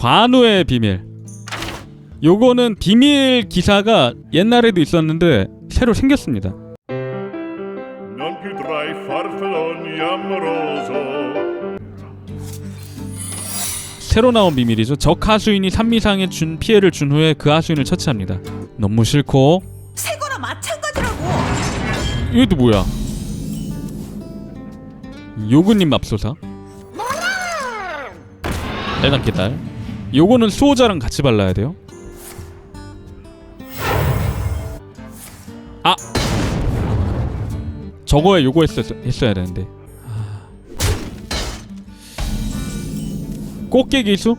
관우의 비밀. 요거는 비밀 기사가 옛날에도 있었는데 새로 생겼습니다. 새로 나온 비밀이죠. 적 하수인이 산미상에 준 피해를 준 후에 그 하수인을 처치합니다. 너무 싫고 새 거나 마찬가지라고. 이것도 뭐야? 요근님 맙소사. 빨간 깨달. 요거는 수호자랑 같이 발라야 돼요. 아, 저거에 요거 했었, 했어야 되는데. 아. 꽃게 기수.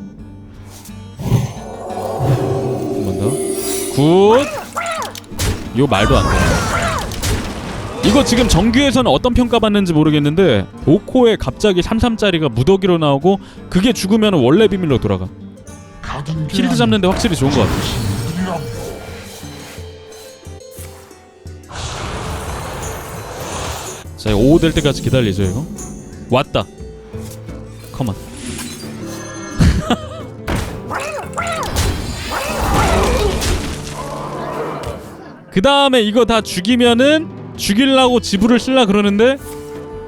한 번 더. 굿. 요 말도 안 돼. 이거 지금 정규에서는 어떤 평가 받는지 모르겠는데 5코에 갑자기 33짜리가 무더기로 나오고 그게 죽으면 원래 비밀로 돌아가 필드 잡는데 확실히 좋은 것 같아 자 이거 5될 때까지 기다리죠 이거? 왔다. 컴온. 그 다음에 이거 다 죽이면은 죽일라고 지불을 쓸라 그러는데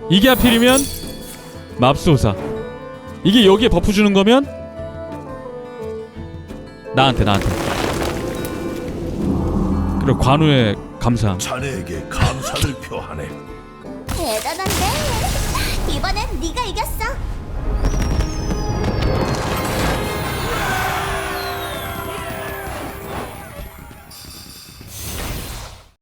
이게 하필이면 맙소사. 이게 여기에 버프 주는 거면 나한테 나한테. 그리고 관우의 감사함. 자네에게 감사를 표하네. 대단한데?